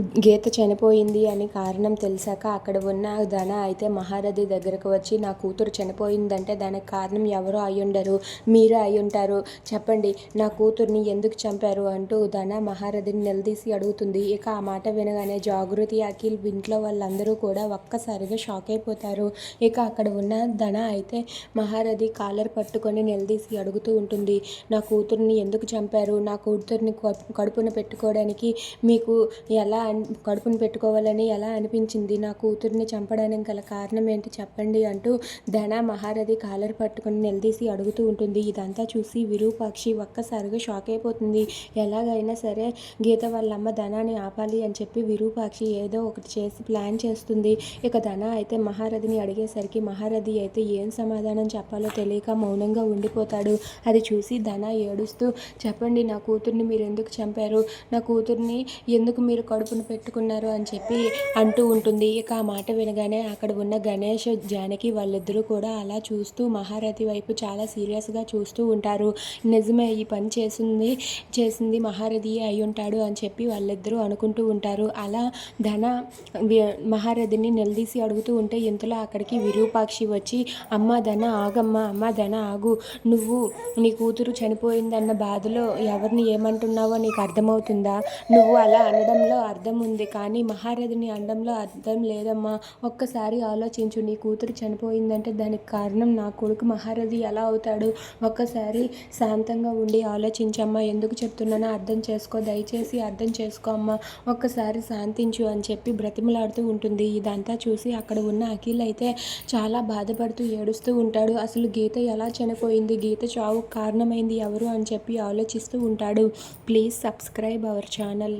గీత చనిపోయింది అని కారణం తెలిసాక అక్కడ ఉన్న ధన అయితే మహారథి దగ్గరకు వచ్చి నా కూతురు చనిపోయిందంటే దానికి కారణం ఎవరో అయ్యుండరు? మీరే అయ్యుంటారు. చెప్పండి నా కూతుర్ని ఎందుకు చంపారు? అంటూ ధన మహారథిని నిలదీసి అడుగుతుంది. ఇక ఆ మాట వినగానే జాగృతి అఖిల్ ఇంట్లో వాళ్ళందరూ కూడా ఒక్కసారిగా షాక్ అయిపోతారు. ఇక అక్కడ ఉన్న ధన అయితే మహారథి కాలర్ పట్టుకొని నిలదీసి అడుగుతూ ఉంటుంది నా కూతుర్ని ఎందుకు చంపారు? నా కూతుర్ని కడుపు- కడుపున పెట్టుకోవడానికి మీకు ఎలా కడుపును పెట్టుకోవాలని ఎలా అనిపించింది? నా కూతుర్ని చంపడానికి గల కారణం ఏంటి చెప్పండి అంటూ ధన మహారథి కాలర్ పట్టుకొని నిలదీసి అడుగుతూ ఉంటుంది. ఇదంతా చూసి విరూపాక్షి ఒక్కసారిగా షాక్ అయిపోతుంది. ఎలాగైనా సరే గీత వాళ్ళ అమ్మ ధనాన్ని ఆపాలి అని చెప్పి విరూపాక్షి ఏదో ఒకటి చేసి ప్లాన్ చేస్తుంది. ఇక ధన అయితే మహారథిని అడిగేసరికి మహారథి అయితే ఏం సమాధానం చెప్పాలో తెలియక మౌనంగా ఉండిపోతాడు. అది చూసి ధన ఏడుస్తూ చెప్పండి నా కూతుర్ని మీరు ఎందుకు చంపారు? నా కూతుర్ని ఎందుకు మీరు కడుపు కడుపును పెట్టుకున్నారు అని చెప్పి అంటూ ఉంటుంది. ఇక ఆ మాట వినగానే అక్కడ ఉన్న గణేష్ జానకి వాళ్ళిద్దరూ కూడా అలా చూస్తూ మహారథి వైపు చాలా సీరియస్గా చూస్తూ ఉంటారు. నిజమే ఈ పని చేసింది చేసింది మహారథి అయి ఉంటాడు అని చెప్పి వాళ్ళిద్దరూ అనుకుంటూ ఉంటారు. అలా ధన మహారథిని నిలదీసి అడుగుతూ ఉంటే ఇంతలో అక్కడికి విరూపాక్షి వచ్చి అమ్మ ధన ఆగమ్మ అమ్మ ధన ఆగు. నువ్వు నీ కూతురు చనిపోయిందన్న బాధలో ఎవరిని ఏమంటున్నావో నీకు అర్థమవుతుందా? నువ్వు అలా అనడంలో అర్థం అర్థం ఉంది కానీ మహారథిని అండంలో అర్థం లేదమ్మా. ఒక్కసారి ఆలోచించు నీ కూతురు చనిపోయిందంటే దానికి కారణం నా కొడుకు మహారథి ఎలా అవుతాడు? ఒక్కసారి శాంతంగా ఉండి ఆలోచించమ్మా. ఎందుకు చెప్తున్నానో అర్థం చేసుకో దయచేసి అర్థం చేసుకో అమ్మా. ఒక్కసారి శాంతించు అని చెప్పి బ్రతిమలాడుతూ ఉంటుంది. ఇదంతా చూసి అక్కడ ఉన్న అఖిల్ అయితే చాలా బాధపడుతూ ఏడుస్తూ ఉంటాడు. అసలు గీత ఎలా చనిపోయింది? గీత చావుకు కారణమైంది ఎవరు అని చెప్పి ఆలోచిస్తూ ఉంటాడు. Please subscribe our channel.